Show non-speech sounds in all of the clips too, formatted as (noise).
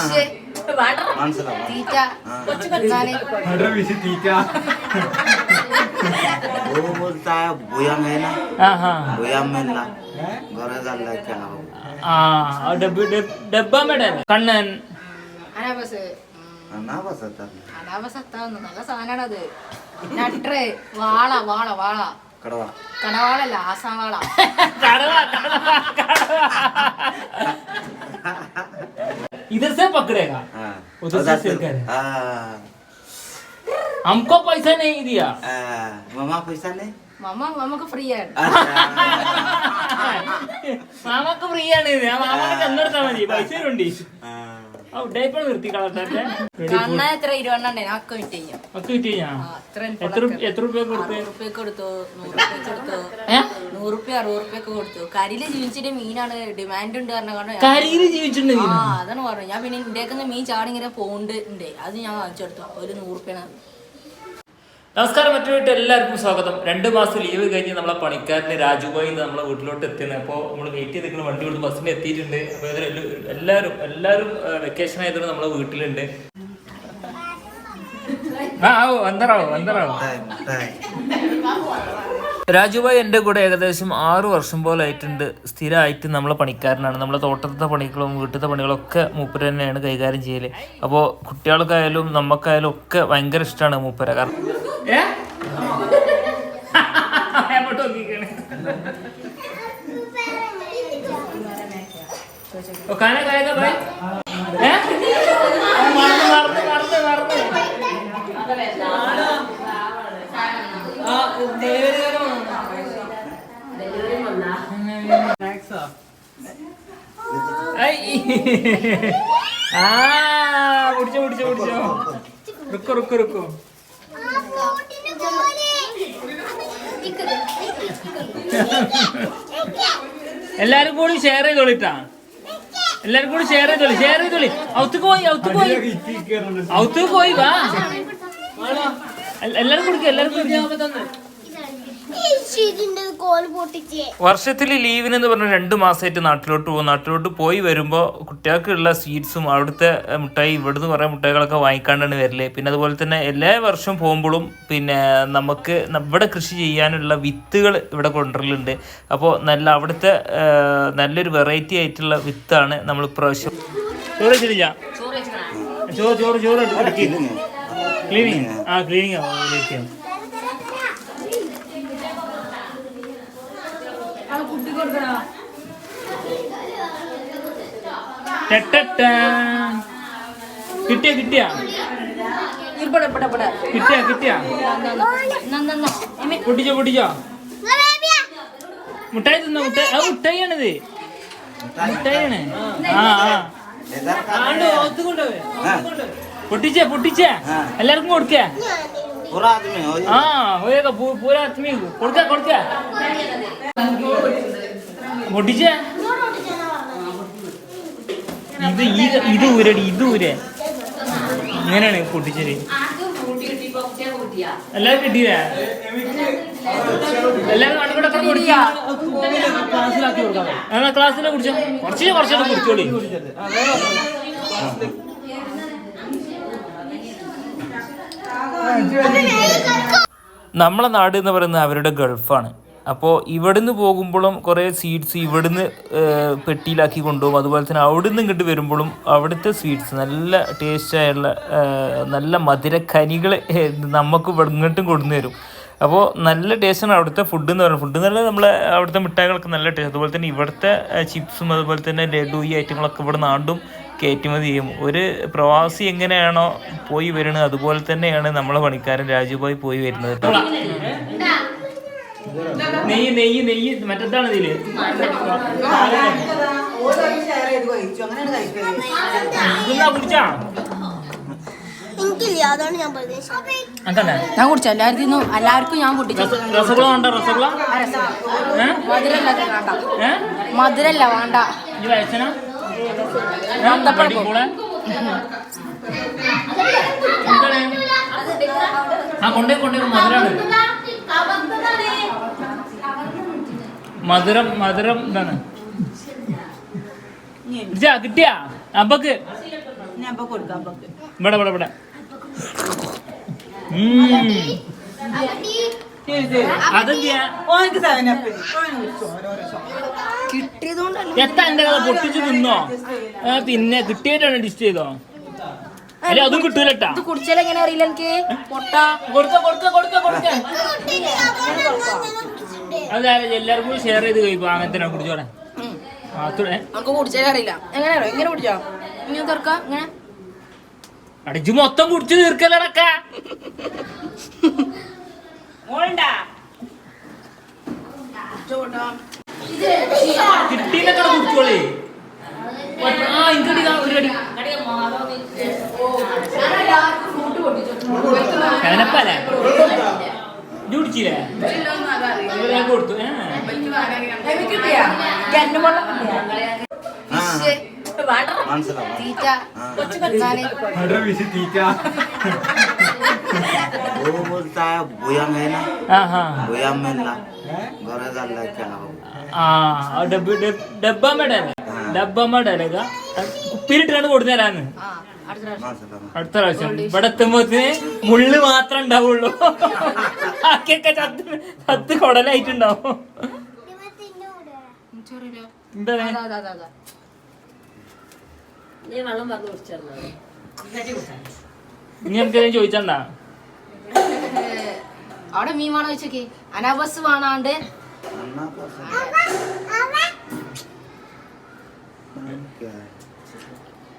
Fish മനസ്സിലാവും തീറ്റ എന്നാല് वो बोलता है भूया में ना ആഹാ भूया में ला घरे गल्ला क्या हो ആ ഡബ്ബ ഡബ്ബാമ്മയുടെ കണ്ണൻ അനാബസ് ना बस आता അനാബസ് എത്താവുന്ന നല്ല സാധനമാണത് നട്രേ വാള വാള വാള कड़वा കണവാളല്ല ആസാം വാള കടവ, കടവ, കടവ. इधर से पकड़ेगा हाँ उधर से सिरकर। हाँ हमको पैसा नहीं दिया हाँ, मामा पैसा नहीं മമ്മ മമ്മക്ക് ഫ്രീ ആണ് अच्छा മാമക്ക് ഫ്രീ ആണ് ഇത് ആ മാമക്ക് തന്നെടുത്താ മതി പൈസ ഉണ്ട് കൊടുത്ത്? കരിയിൽ ജീവിച്ചിട്ട് മീനാണ് ഡിമാൻഡ് ഉണ്ട് കാരണം ഞാൻ- അതാണ് പറഞ്ഞു പിന്നെ ഇന്ത്യക്കുന്ന മീൻ ചാടി ഇങ്ങനെ പോണ്ട് ഉണ്ട് അത് ഞാൻ വാങ്ങിച്ചു കൊടുത്തു. ഒരു നൂറുപ്യാണ് റുപ്യാണ് നമസ്കാരം മറ്റൊരു വീട്ടിൽ എല്ലാവർക്കും സ്വാഗതം. രണ്ട് മാസം ലീവ് കഴിഞ്ഞ് നമ്മളെ പണിക്കാരന് രാജുബായിൽ നമ്മളെ വീട്ടിലോട്ട് എത്തിയത് അപ്പോൾ നമ്മൾ വെയിറ്റ് ചെയ്ത് നിൽക്കുന്ന വണ്ടി കൊടുത്ത് ബസ്സിന് എത്തിയിട്ടുണ്ട്. അപ്പോൾ എല്ലാവരും എല്ലാവരും വെക്കേഷൻ ആയതുകൊണ്ട് നമ്മളെ വീട്ടിലുണ്ട്. ആ ഓ എന്റെ കൂടെ ഏകദേശം ആറു വർഷം പോലെ ആയിട്ടുണ്ട്. സ്ഥിരമായിട്ട് നമ്മളെ പണിക്കാരനാണ്. നമ്മളെ തോട്ടത്തെ പണികളും വീട്ടിലത്തെ പണികളൊക്കെ മൂപ്പര് തന്നെയാണ് കൈകാര്യം ചെയ്യൽ. അപ്പോൾ കുട്ടികൾക്കായാലും നമുക്കായാലും ഒക്കെ ഭയങ്കര ഇഷ്ടമാണ് മൂപ്പര. കാരണം ആ പിടിച്ചോ പിടിച്ചോ പിടിച്ചോ. റുക്കോ റുക്കോ റുക്കോ. എല്ലാരും കൂടി ഷെയർ ചെയ്തോളിട്ടാ. എല്ലാരും കൂടി ഷെയർ ചെയ്തോളി ഷെയർ ചെയ്തോളി. ഔത്തുക്ക് പോയി ഔത്തുക്ക് പോയി. ഔത്തുക്ക് പോയി വാ. എല്ല- എല്ലാരും കുടിക്കും എല്ലാരും കുടിക്കും. വർഷത്തിൽ ലീവിന് എന്ന് പറഞ്ഞ രണ്ട് മാസമായിട്ട് നാട്ടിലോട്ട് പോകും. നാട്ടിലോട്ട് പോയി വരുമ്പോൾ കുട്ടികൾക്കുള്ള സ്വീറ്റ്സും അവിടുത്തെ മിഠായി ഇവിടുന്ന് കുറേ മിഠായികളൊക്കെ വാങ്ങിക്കാണ്ടാണ് വരൽ. പിന്നെ അതുപോലെ തന്നെ എല്ലാ വർഷവും പോകുമ്പോഴും പിന്നെ നമുക്ക് ഇവിടെ കൃഷി ചെയ്യാനുള്ള വിത്തുകൾ ഇവിടെ കൊണ്ടുവരലുണ്ട്. അപ്പോൾ നല്ല അവിടുത്തെ നല്ലൊരു വെറൈറ്റി ആയിട്ടുള്ള വിത്താണ് നമ്മൾ ഇപ്രാവശ്യം. ചോറ് വെച്ചിട്ടില്ല? ചോറ് ചോറ് ചോറ് ക്ലീനിങ് ആ ക്ലീനിങ് കിട്ടിയ കിട്ടിയ? കിട്ടിയ കിട്ടിയ? പൊട്ടിച്ചോ പൊട്ടിച്ചോ? മുട്ടായി തിന്ന മുട്ടായി? ആ മുട്ടായിയാണിത്. മുട്ടായിയാണ്. ആ ആ. പൊട്ടിച്ചേ പൊട്ടിച്ചേ? എല്ലാവർക്കും കൊടുക്ക? ആ പൂരാ കൊടുക്ക കൊടുക്ക. പൊട്ടിച്ചേ? ഇത് ഇത് ഇത് ഊരടി ഇത് ഊരെ. ഇങ്ങനെയാണ് പൊട്ടിച്ചത്. എല്ലാരും കിട്ടിയില്ലേ എല്ലാരും കണ്ടുകൂടെ കുടിക്കുക ക്ലാസ്സിലാക്കി കൊടുക്കാം എന്നാ ക്ലാസ്സിലെ കുടിച്ചോ. കുറച്ച് കുറച്ചൊക്കെ കുടിച്ചോളി. നമ്മളെ നാട് എന്ന് പറയുന്നത് അവരുടെ ഗൾഫാണ്. അപ്പോൾ ഇവിടുന്ന് പോകുമ്പോഴും കുറേ സ്വീറ്റ്സ് ഇവിടുന്ന് പെട്ടിയിലാക്കി കൊണ്ടുപോകും. അതുപോലെ തന്നെ അവിടുന്ന് ഇങ്ങോട്ട് വരുമ്പോഴും അവിടുത്തെ സ്വീറ്റ്സ് നല്ല ടേസ്റ്റായുള്ള നല്ല മധുരക്കനികൾ നമുക്ക് ഇവിടെ ഇങ്ങോട്ടും കൊണ്ടുവന്ന് തരും. അപ്പോൾ നല്ല ടേസ്റ്റാണ് അവിടുത്തെ ഫുഡ് എന്ന് പറയുന്നത്. ഫുഡ് എന്ന് പറഞ്ഞാൽ നമ്മളെ അവിടുത്തെ മിഠായികളൊക്കെ നല്ല ടേസ്റ്റ് അതുപോലെ തന്നെ ഇവിടുത്തെ ചിപ്സും അതുപോലെ തന്നെ ലഡു ഈ ഐറ്റങ്ങളൊക്കെ ഇവിടെ നാണ്ടും കയറ്റുമതി ചെയ്യും. ഒരു പ്രവാസി എങ്ങനെയാണോ പോയി വരുന്നത് അതുപോലെ തന്നെയാണ് നമ്മളെ പണിക്കാരൻ രാജുഭായി പോയി വരുന്നത്. നെയ്യ് നെയ്യ് നെയ്യ് മറ്റെന്താണ് ഇതിൽ? കുടിച്ചാ? എനിക്കില്ല അതാണ് ഞാൻ ഞാൻ കുടിച്ചു എല്ലാവർക്കും എല്ലാവർക്കും ഞാൻ പൊട്ടിച്ചു. രസഗുള വേണ്ട രസഗുള? മധുരല്ല? മധുരല്ല വേണ്ട. ആ കൊണ്ടേ കൊണ്ടേ മധുരാണ്. മധുരം മധുരം എന്താണ് കിട്ടിയാ? അബക്ക്. ഞാൻ ഇപ്പൊ കൊടുക്കാം അപ്പൊക്ക് ഇവിടെ. ഇവിടെ ഇവിടെ കിട്ടിയതുകൊണ്ടല്ല. എത്താ എന്റെ കഥ? പൊട്ടിച്ചു നിന്നോ പിന്നെ കിട്ടിയിട്ടാണ് ഡിസ്റ്റ് ചെയ്തോ? അല്ല അതും കിട്ടൂലട്ടാ. ഇത് കുടിച്ചാൽ എങ്ങനെ അറിയില്ല എനിക്ക്? പൊട്ട കൊടുക്ക കൊടുക്ക കൊടുക്ക കൊടുക്ക. അതെ എല്ലാവർക്കും കൂടി ഷെയർ ചെയ്ത് കഴിപ്പോ അങ്ങനത്തെ കുടിച്ചോടെ. മാത്രമേ നമുക്ക് കുടിച്ചാൽ അറിയില്ല. എങ്ങനെ അറിയോ? എങ്ങനെ കുടിച്ചോ? ഇങ്ങനെ തുറക്ക ഇങ്ങനെ. അടിച്ചു മൊത്തം കുടിച്ചു തീർക്കലടക്ക കിട്ടിയില്ലൊക്കെ കുടിച്ചോളേ. ആ ഇങ്ങടി ഒരു കടി കനപ്പല്ലേ ഇത് കുടിച്ചില്ലേ ഇത് ഞാൻ കൊടുത്തു ഏ. മനസ്സിലാവും തീറ്റ हाँ। എന്നാല് वो बोलता है बुयंग है ना ആ ഹാ बुयंग में ला घरे डाल क्या हो ആ ആ ഡബ്ബ ഡബ്- ഡബ്ബമ്മയുടെ അല്ലേ? ഡബ്ബമ്മയുടെ അല്ലേ ഇതാ? കുപ്പിയിലിട്ടാണ് കൊടുത്തു തരാന്ന് ആ അടുത്ത പ്രാവശ്യം. ഇവിടെ എത്തുമ്പോത്തിന് മുള്ളു മാത്രം ഉണ്ടാവുള്ളൂ. ബാക്കിയൊക്കെ ചത്ത് ചത്ത് കൊടലായിട്ടുണ്ടാവും. എന്താ? അതാ അതാ അതാ അതാ. ഇനി ചോദിച്ചണ്ടാ (laughs) അവിടെ മീൻ വേണോ ചോദിച്ചോക്കെ? അനാബസ് വേണാണ്ട്.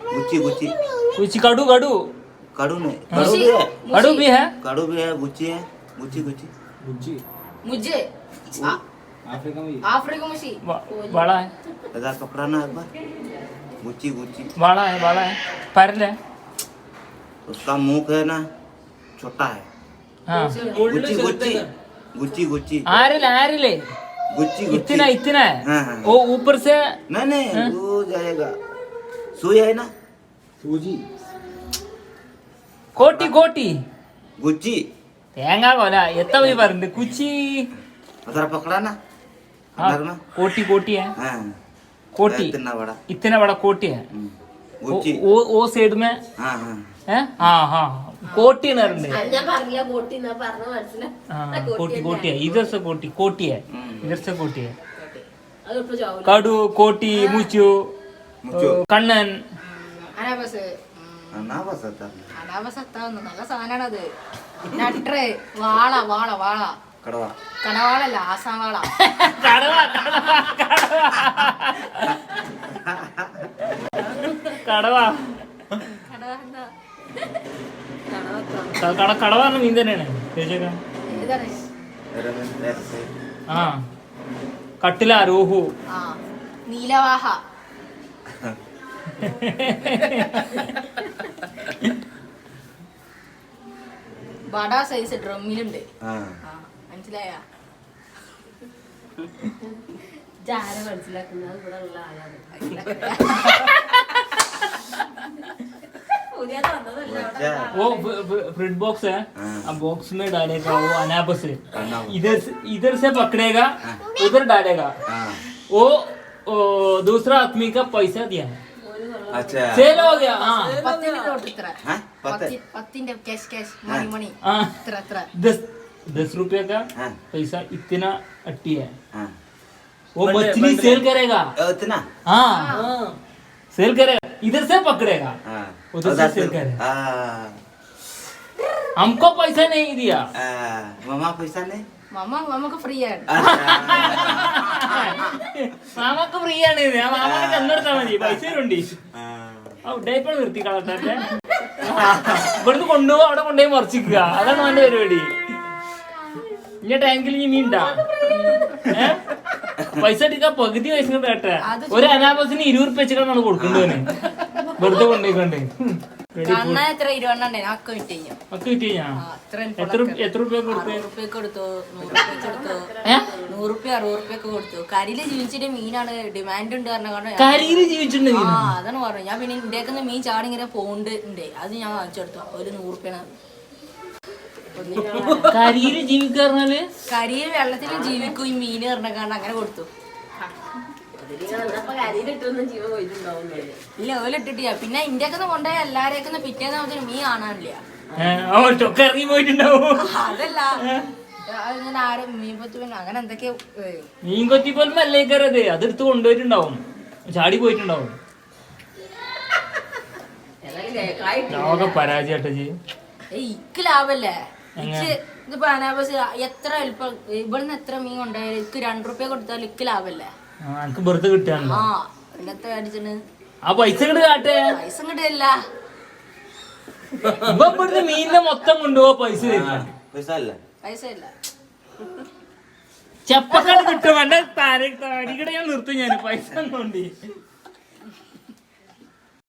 गुच्ची गुच्ची। गुच्ची काड़ू काड़ू। काड़ू नहीं हाँ। काड़ू भी है। काड़ू भी है? काड़ू भी है गुच्ची है गुच्ची गुच्ची। गुच्ची। मुझे। अफ्रीका में अफ्रीका में बड़ा है। कपड़ा ना एक बार। Gucci Gucci. बड़ा है बड़ा है। पैरल है। उसका मुँह है ना छोटा है। हाँ। गुच्ची गुच्ची गुच्ची गुच्ची गुच्ची। इतना इतना है। हाँ, वो ऊपर से नहीं नहीं वो जाएगा। सुई है ना കോട്ടി കോട്ടി गुच्ची തേങ്ങാ കൊല എത്ര പോയി പറഞ്ഞു കുച്ചി उधर पकड़ा ना ആ, अंदर में കോട്ടി കോട്ടി ഹേ हाँ कोटी इतना बड़ा इतना बड़ा कोटी है हम्म, वो गुच्ची वो वो साइड में हाँ हाँ है हाँ हाँ कोटी न रहने ഞാൻ പറഞ്ഞില്ല കോട്ടി എന്നാ പറഞ്ഞ മനസ്സിലായി हाँ कोटी कोटी है इधर से कोटी कोटी है इधर से कोटी है അതിപ്പോ ചാവൂല काडू कोटी मुचू കണ്ണൻ. അനാബസ് നല്ല നട്രേ വാള വാള വാള. കടവ. മീൻ തന്നെയാണ്. ആ. കട്ടില രോഹു. നീലവാഹ. ബഡാ സൈസ് ഡ്രമ്മിലുണ്ട് हाँ ആ മനസ്സിലായ ജാര മനസ്സിലാക്കുന്നത് ഇവിടെ ഉള്ള ആളാണ് പുതിയ തന്നതല്ല बच्चा वो फ्रिड बॉक्स है हाँ। अब बॉक्स में डालेगा वो अनाबस है अनाबस। इधर से इधर से पकड़ेगा उधर डालेगा हाँ वो ओ, दूसरा आदमी का पैसा दिया है अच्छा सेल हो गया हाँ പത്തിന്റെ തൊട്ട് ഇത്ര हाँ पता है പത്തി- പത്തിന്റെ ക്യാഷ് ക്യാഷ് മണി മണി हाँ ഇത്ര ഇത്ര दस दस रुपए का हाँ पैसा इतना अट्टी है हाँ वो मछली सेल करेगा ओ, इतना हाँ सेल करेगा इधर से पकड़ेगा हाँ उधर से उधर सेल से- करे। हाँ हमको पैसा नहीं दिया हाँ, मामा पैसा नहीं മാമ നമുക്ക് ഫ്രീ ആണ്. മാമക്ക് ഫ്രീ ആണ്. ഞാൻ മാമക്ക് ചെന്നെടുത്താ മതി. പൈസ ഉണ്ട് ഡേപ്പൾ നിർത്തി കളട്ടെ ഇവിടുന്ന് കൊണ്ടുപോകും അവിടെ കൊണ്ടുപോയി മറിച്ചിക്കുക. അതാണ് അവന്റെ പരിപാടി. ഇനി ടാങ്കിൽ ഇനി ഉണ്ടാ പൈസ എടുക്കാൻ പകുതി പൈസ കേട്ടെ ഒരു അനാബസിന് ഇരുപത് രൂപ വെച്ചിട്ടാണ് കൊടുക്കേണ്ടത് വെറുതെ കൊണ്ടുപോയിക്കൊണ്ടേ. കണ്ണ എത്ര വിറ്റ് എത്ര എത്ര റുപ്യ കൊടുത്തേ? റുപ്യക്ക് കൊടുത്തു. നൂറ് റുപ്യക്ക് കൊടുത്തു. ഏ? നൂറ് റുപ്യ അറുപത് റുപ്യക്ക് കൊടുത്തു. കരിയിൽ ജീവിച്ചിട്ട് മീനാണ് ഡിമാൻഡ് ഉണ്ട് കാരണം കാരണം കരിയിൽ ജീവിച്ചിട്ടുണ്ട് ആ അതാണ് പറഞ്ഞു ഞാൻ പിന്നെ ഇന്ത്യക്കുന്ന മീൻ ചാടി ഇങ്ങനെ പോണ്ട് ഉണ്ട്. അത് ഞാൻ വാങ്ങിച്ചെടുത്തു ഒരു നൂറ് റുപ്യാണ് കരിയിൽ ജീവിക്കാറിഞ്ഞാൽ കരിയിൽ വെള്ളത്തിൽ ജീവിക്കും ഈ മീൻ കാരണം അങ്ങനെ കൊടുത്തു. ഇല്ല ഓലിട്ടിട്ടില്ല പിന്നെ ഇന്ത്യക്കൊന്ന് കൊണ്ടുപോയ എല്ലാരേക്കുന്ന പിറ്റേന്ന് നമുക്ക് മീൻ കാണാനില്ല ഒക്കെ ഇറങ്ങി പോയിട്ടുണ്ടാവും. അതല്ല. അങ്ങനെ ആരും മീൻ പത്ത് പിന്നെ അങ്ങനെ എന്തൊക്കെയോ ഏ, മീൻ കൊത്തി പോലും മല്ലേക്കറത് അതെടുത്ത് കൊണ്ടുപോയിട്ടുണ്ടാവും. ചാടി പോയിട്ടുണ്ടാവും. ഏതായാലും കേക്കായിട്ട് ലോക പരാജയട്ടെ ജി ഏയ് ഇക്ക് ലാഭല്ലേ? ഇതിപ്പോ അനാബസ് എത്ര എളുപ്പം ഇവിടുന്ന് എത്ര മീൻ കൊണ്ടുപോയാലും ഇക്ക് രണ്ടു റുപ്യ കൊടുത്താലും ഇക്ക് ലാഭല്ലേ? എനിക്ക് വെറുതെ കിട്ടാണല്ലോ ആ അടിച്ചിട്ട് ആ പൈസ ഇങ്ങോട്ട് കാട്ടെ. പൈസ ഇങ്ങോട്ടല്ല ഇപ്പൊ ഇവിടുന്ന് മീനിനെ മൊത്തം കൊണ്ടുപോവാ പൈസ. പൈസ അല്ല പൈസ ഇല്ല ചെപ്പക്കാട് കിട്ടും. എന്റെ താരക്കടെ ഞാൻ നിർത്തും ഞാൻ പൈസ കൊണ്ട്.